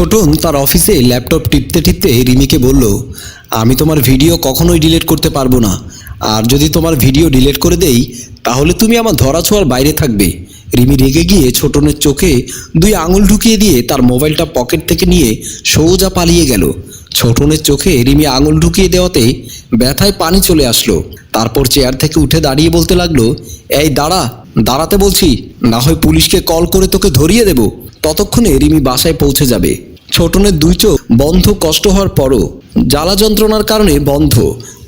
ছোটন তার অফিসে ল্যাপটপ টিপতে টিপতে রিমিকে বলল, আমি তোমার ভিডিও কখনোই ডিলিট করতে পারব না। আর যদি তোমার ভিডিও ডিলিট করে দেই, তাহলে তুমি আমার ধরাছোঁয়ার বাইরে থাকবে। রিমি রেগে গিয়ে ছোটনের চোখে দুই আঙুল ঢুকিয়ে দিয়ে তার মোবাইলটা পকেট থেকে নিয়ে সোজা পালিয়ে গেল। ছোটনের চোখে রিমি আঙুল ঢুকিয়ে দেওয়াতে ব্যথায় পানি চলে আসলো। তারপর চেয়ার থেকে উঠে দাঁড়িয়ে বলতে লাগল, এই, দাঁড়া, দাঁড়াতে বলছি, না হয় পুলিশকে কল করে তোকে ধরিয়ে দেব। ততক্ষণে রিমি বাসায় পৌঁছে যাবে। ছোটনের দুই চোখ বন্ধ কষ্ট হওয়ার পরও, জ্বালা যন্ত্রণার কারণে বন্ধ।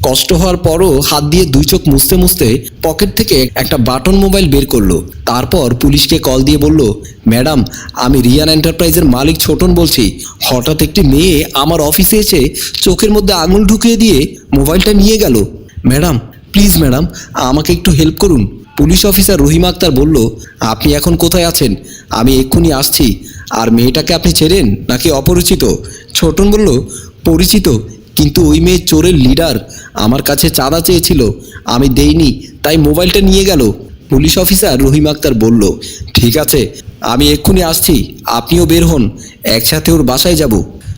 কষ্ট হওয়ার পরও হাত দিয়ে দুই চোখ মুছতে মুছতে পকেট থেকে একটা বাটন মোবাইল বের করল। তারপর পুলিশকে কল দিয়ে বলল, ম্যাডাম, আমি রিয়ান এন্টারপ্রাইজের মালিক ছোটন বলছি। হঠাৎ একটি মেয়ে আমার অফিসে এসে চোখের মধ্যে আঙুল ঢুকিয়ে দিয়ে মোবাইলটা নিয়ে গেল। ম্যাডাম, প্লিজ ম্যাডাম, আমাকে একটু হেল্প করুন। পুলিশ অফিসার রহিমা আক্তার বলল, আপনি এখন কোথায় আছেন? আমি এক্ষুনি আসছি। আর মেয়েটাকে আপনি চেনেন নাকি অপরিচিত? ছোটন বলল, পরিচিত, কিন্তু ওই মেয়ে চোরের লিডার। আমার কাছে চাঁদা চেয়েছিল, আমি দেইনি, তাই মোবাইলটা নিয়ে গেল। পুলিশ অফিসার রহিম আক্তার বলল, ঠিক আছে, আমি এক্ষুনি আসছি, আপনিও বের হন, একসাথে ওর বাসায় যাব।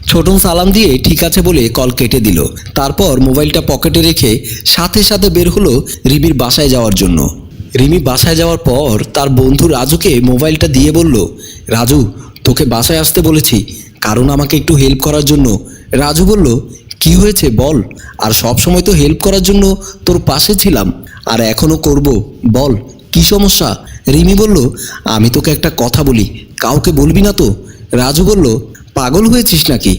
ছোটন সালাম দিয়ে, ঠিক আছে বলে কল কেটে দিল। তারপর মোবাইলটা পকেটে রেখে সাথে সাথে বের হলো রিবির বাসায় যাওয়ার জন্য। রিমি বাসায় যাওয়ার পর তার বন্ধু রাজুকে মোবাইলটা দিয়ে বলল, রাজু, তোকে বাসায় আসতে বলেছি, কারণ আমাকে একটু হেল্প করার জন্য। রাজু বলল, কি হয়েছে বল, আর সব সময় তো হেল্প করার জন্য তোর পাশে ছিলাম, আর এখনও করব, বল, কি সমস্যা? রিমি বলল, আমি তোকে একটা কথা বলি, কাউকে বলবি না তো? রাজু বলল, পাগল হয়েছিস নাকি?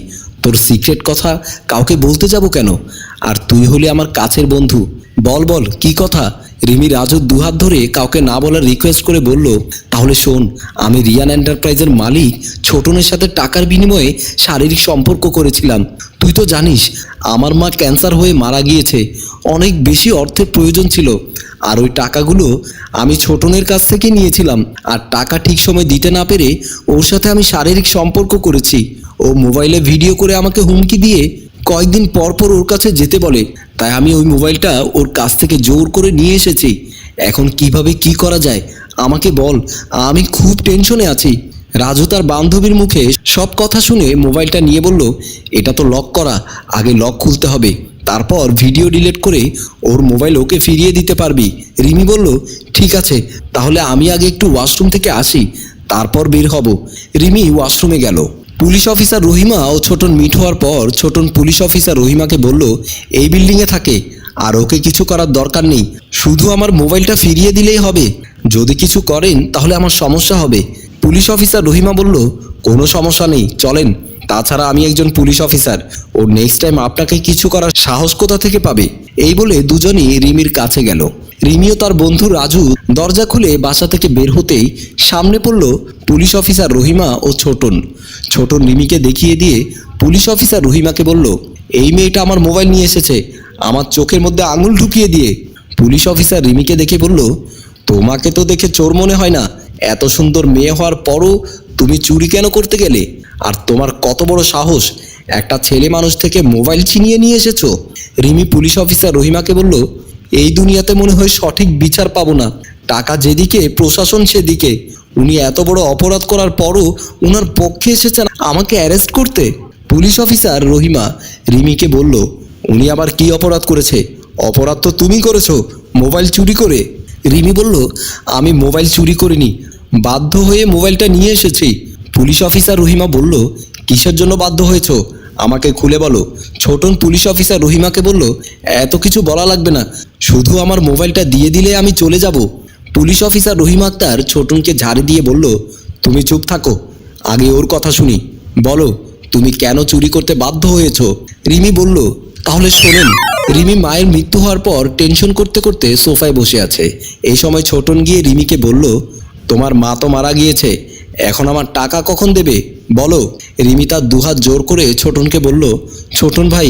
তোর সিক্রেট কথা কাউকে বলতে যাব কেন? আর তুই হলে আমার কাছের বন্ধু। বল বল, কি কথা? রিমি রাজুর দুহাত ধরে কাউকে না বলার রিকোয়েস্ট করে বলল, তাহলে শোন, আমি রিয়ান এন্টারপ্রাইজের মালিক। ছোটনের সাথে টাকার বিনিময়ে শারীরিক সম্পর্ক করেছিলাম। তুই তো জানিস, আমার মা ক্যান্সার হয়ে মারা গিয়েছে। অনেক বেশি অর্থের প্রয়োজন ছিল। আর ওই টাকাগুলো আমি ছোটনের কাছ থেকে নিয়েছিলাম। আর টাকা ঠিক সময় দিতে না পেরে ওর সাথে আমি শারীরিক সম্পর্ক করেছি। ও মোবাইলে ভিডিও করে আমাকে হুমকি দিয়ে কয়েকদিন পর পর ওর কাছে যেতে বলে। তাই আমি ওই মোবাইলটা ওর কাছ থেকে জোর করে নিয়ে এসেছি। এখন কীভাবে কি করা যায়? আমাকে বল। আমি খুব টেনশনে আছি। রাজু তার বান্ধবীর মুখে সব কথা শুনে মোবাইলটা নিয়ে বলল, এটা তো লক করা। আগে লক খুলতে হবে। তারপর ভিডিও ডিলিট করে ওর মোবাইল ওকে ফিরিয়ে দিতে পারবি। রিমি বলল, ঠিক আছে। তাহলে আমি আগে একটু ওয়াশরুম থেকে আসি। তারপর বের হব। রিমি ওয়াশরুমে গেল। পুলিশ অফিসার রহিমা ও ছোটন মিট হওয়ার পর ছোটন পুলিশ অফিসার রহিমাকে বলল, এই বিল্ডিংয়ে থাকে, আর ওকে কিছু করার দরকার নেই। শুধু আমার মোবাইলটা ফিরিয়ে দিলেই হবে। যদি কিছু করেন, তাহলে আমার সমস্যা হবে। পুলিশ অফিসার রহিমা বলল, কোনো সমস্যা নেই, চলেন। তাছাড়া আমি একজন পুলিশ অফিসার। ও নেক্সট টাইম আপনাকে কিছু করার সাহস কোথা থেকে পাবে? এই বলে দুজনই রিমির কাছে গেল। রিমিও তার বন্ধু রাজু দরজা খুলে বাসা থেকে বের হতেই সামনে পড়ল পুলিশ অফিসার রহিমা ও ছোটন। ছোটন রিমিকে দেখিয়ে দিয়ে পুলিশ অফিসার রহিমাকে বলল, এই মেয়েটা আমার মোবাইল নিয়ে এসেছে। আমার চোখের মধ্যে আঙুল ঢুকিয়ে দিয়ে। পুলিশ অফিসার রিমিকে দেখে বলল, তোমাকে তো দেখে চোর মনে হয় না। এত সুন্দর মেয়ে হওয়ার পরও তুমি চুরি কেন করতে গেলে? আর তোমার কত বড় সাহস? একটা ছেলে মানুষ থেকে মোবাইল ছিনিয়ে নিয়ে এসেছ? রিমি পুলিশ অফিসার রহিমাকে বলল, এই দুনিয়াতে মনে হয় সঠিক বিচার পাবো না। টাকা যেদিকে, প্রশাসন সেদিকে। উনি এত বড় অপরাধ করার পরও উনার পক্ষে এসেছেন আমাকে অ্যারেস্ট করতে? পুলিশ অফিসার রহিমা রিমিকে বলল, উনি আবার কি অপরাধ করেছে? অপরাধ তো তুমি করেছ, মোবাইল চুরি করে। রিমি বলল, আমি মোবাইল চুরি করিনি, বাধ্য হয়ে মোবাইলটা নিয়ে এসেছি। পুলিশ অফিসার রহিমা বলল, কিসের জন্য বাধ্য হয়েছ? আমাকে খুলে বলো। ছোটন পুলিশ অফিসার রহিমাকে বলল, এত কিছু বলা লাগবে না, শুধু আমার মোবাইলটা দিয়ে দিলে আমি চলে যাব। পুলিশ অফিসার রহিম আক্তার ছোটনকে ঝাড়ি দিয়ে বলল, তুমি চুপ থাকো, আগে ওর কথা শুনি। বলো, তুমি কেন চুরি করতে বাধ্য হয়েছ? রিমি বলল, তাহলে শোনেন, রিমি মায়ের মৃত্যু হওয়ার পর টেনশন করতে করতে সোফায় বসে আছে। এই সময় ছোটন গিয়ে রিমিকে বলল, তোমার মা তো মারা গিয়েছে, এখন আমার টাকা কখন দেবে? বলো, রিমি তার দুহাত জোর করে ছোটনকে বলল, ছোটন ভাই,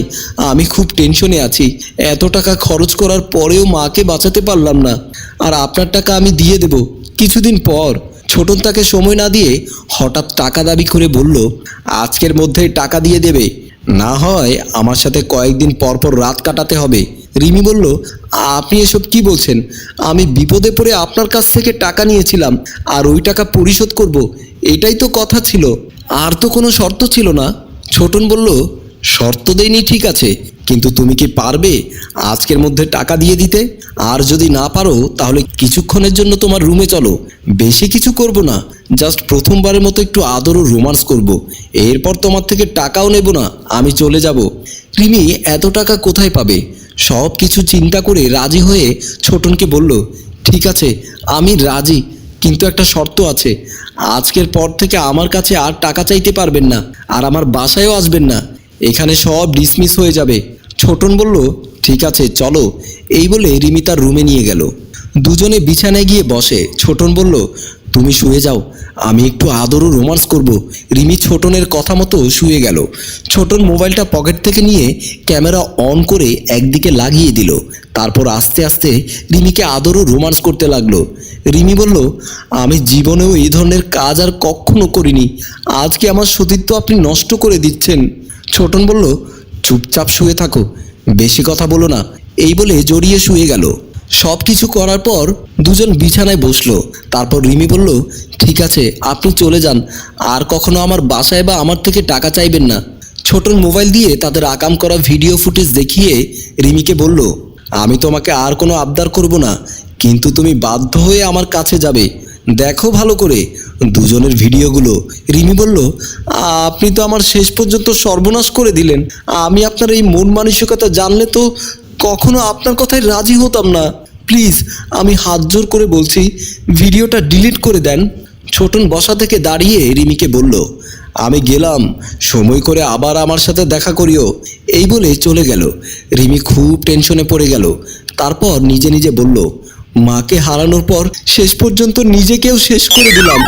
আমি খুব টেনশনে আছি, এত টাকা খরচ করার পরেও মাকে বাঁচাতে পারলাম না। আর আপনার টাকা আমি দিয়ে দেব। কিছুদিন পর ছোটন তাকে সময় না দিয়ে হঠাৎ টাকা দাবি করে বলল, আজকের মধ্যেই টাকা দিয়ে দেবে। না হয় আমার সাথে কয়েকদিন পর পর রাত কাটাতে হবে। রিমি বলল, আপনি এসব কি বলছেন? আমি বিপদে পড়ে আপনার কাছ থেকে টাকা নিয়েছিলাম আর ওই টাকা পরিশোধ করব। এটাই তো কথা ছিল। আর তো কোনো শর্ত ছিল না। ছোটন বলল, শর্ত দেয়নি ঠিক আছে। কিন্তু তুমি কি পারবে আজকের মধ্যে টাকা দিয়ে দিতে? আর যদি না পারো, তাহলে কিছুক্ষণের জন্য তোমার রুমে চলো। বেশি কিছু করব না। জাস্ট প্রথমবারের মতো একটু আদর ও রোমান্স করব। এরপর তোমার থেকে টাকাও নেব না। আমি চলে যাব। রিমি, এত টাকা কোথায় পাবে? সব কিছু চিন্তা করে রাজি হয়ে ছোটনকে বলল, ঠিক আছে, আমি রাজি। কিন্তু একটা শর্ত আছে। আজকের পর থেকে আমার কাছে আর টাকা চাইতে পারবেন না। আর আমার বাসায়ও আসবেন না। এখানে সব ডিসমিস হয়ে যাবে। ছোটন বলল, ঠিক আছে, চলো। এই বলে রিমি তার রুমে নিয়ে গেল। দুজনে বিছানায় গিয়ে বসে। ছোটন বলল, তুমি শুয়ে যাও, আমি একটু আদর ও রোমান্স করব। রিমি ছোটনের কথা মতো শুয়ে গেল। ছোটন মোবাইলটা পকেট থেকে নিয়ে ক্যামেরা অন করে একদিকে লাগিয়ে দিল। তারপর আস্তে আস্তে রিমিকে আদর ও রোমান্স করতে লাগল। রিমি বলল, আমি জীবনেও এই ধরনের কাজ আর কখনো করিনি। আজকে আমার সতীত্ব আপনি নষ্ট করে দিচ্ছেন। ছোটন বলল চুপচাপ শুয়ে থাকো, বেশি কথা বলো না। এই বলে জড়িয়ে শুয়ে গেল। সব কিছু করার পর দুজন বিছানায় বসল। তারপর রিমি বলল, ঠিক আছে, আপনি চলে যান। আর কখনো আমার বাসায় বা আমার থেকে টাকা চাইবেন না। ছোটন মোবাইল দিয়ে তাদের আকাম করা ভিডিও ফুটেজ দেখিয়ে রিমিকে বলল, আমি তোমাকে আর কোনো আবদার করব না, কিন্তু তুমি বাধ্য হয়ে আমার কাছে যাবে। দেখো ভালো করে। দুজনের ভিডিওগুলো। রিমি বলল, আপনি তো আমার শেষ পর্যন্ত সর্বনাশ করে দিলেন। আমি আপনার এই মন মানসিকতা জানলে তো কখনো আপনার কথায় রাজি হতাম না। প্লিজ, আমি হাত জোর করে বলছি, ভিডিওটা ডিলিট করে দেন। ছোটন বসা থেকে দাঁড়িয়ে রিমিকে বলল, আমি গেলাম। সময় করে আবার আমার সাথে দেখা করিও। এই বলে চলে গেল। রিমি খুব টেনশনে পড়ে গেল। তারপর নিজে নিজে বলল মাকে হারানোর পর শেষ পর্যন্ত নিজেকেও শেষ করে দিলাম।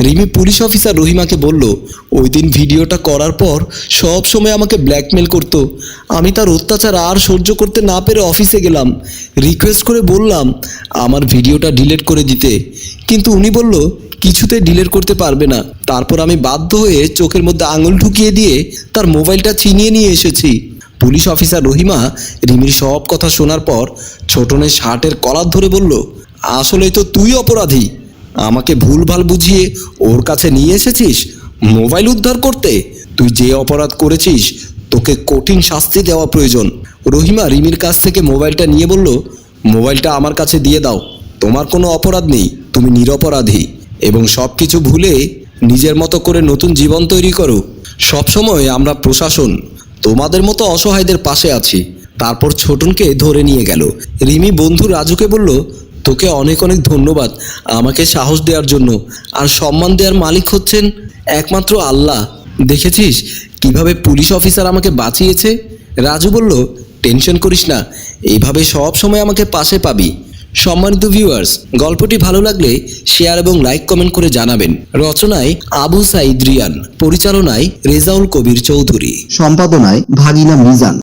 রিমি পুলিশ অফিসার রহিমাকে বলল, ওই দিন ভিডিওটা করার পর সব সময় আমাকে ব্ল্যাকমেল করতো। আমি তার অত্যাচার আর সহ্য করতে না পেরে অফিসে গেলাম। রিকোয়েস্ট করে বললাম, আমার ভিডিওটা ডিলিট করে দিতে। কিন্তু উনি বলল, কিছুতে ডিলেট করতে পারবে না। তারপর আমি বাধ্য হয়ে চোখের মধ্যে আঙুল ঢুকিয়ে দিয়ে তার মোবাইলটা চিনিয়ে নিয়ে এসেছি। পুলিশ অফিসার রহিমা রিমির সব কথা শোনার পর ছোটনের শার্টের কলার ধরে বলল, আসলে তো তুই অপরাধী। আমাকে ভুলভাল বুঝিয়ে ওর কাছে নিয়ে এসেছিস মোবাইল উদ্ধার করতে। তুই যে অপরাধ করেছিস, তোকে কঠিন শাস্তি দেওয়া প্রয়োজন। রহিমা রিমির কাছ থেকে মোবাইলটা নিয়ে বলল, মোবাইলটা আমার কাছে দিয়ে দাও। তোমার কোনো অপরাধ নেই। তুমি নিরপরাধী এবং সব কিছু ভুলে নিজের মতো করে নতুন জীবন তৈরি করো। সবসময় আমরা প্রশাসন তোমাদের মতো অসহায়দের পাশে আছি। তারপর ছোটনকে ধরে নিয়ে গেল। রিমি বন্ধু রাজুকে বলল, তোকে অনেক অনেক ধন্যবাদ আমাকে সাহস দেওয়ার জন্য। আর সম্মান দেওয়ার মালিক হচ্ছেন একমাত্র আল্লাহ। দেখেছিস কীভাবে পুলিশ অফিসার আমাকে বাঁচিয়েছে? রাজু বলল, টেনশন করিস না এইভাবে সব সময় আমাকে পাশে পাবি। সম্মানিত ভিউয়ার্স গল্পটি ভালো লাগলে শেয়ার এবং লাইক কমেন্ট করে জানাবেন। রচনায় আবু সাইদ রিয়ান, পরিচালনায় রেজাউল কবির চৌধুরী। সম্পাদনায় ভাগিনা মিজান।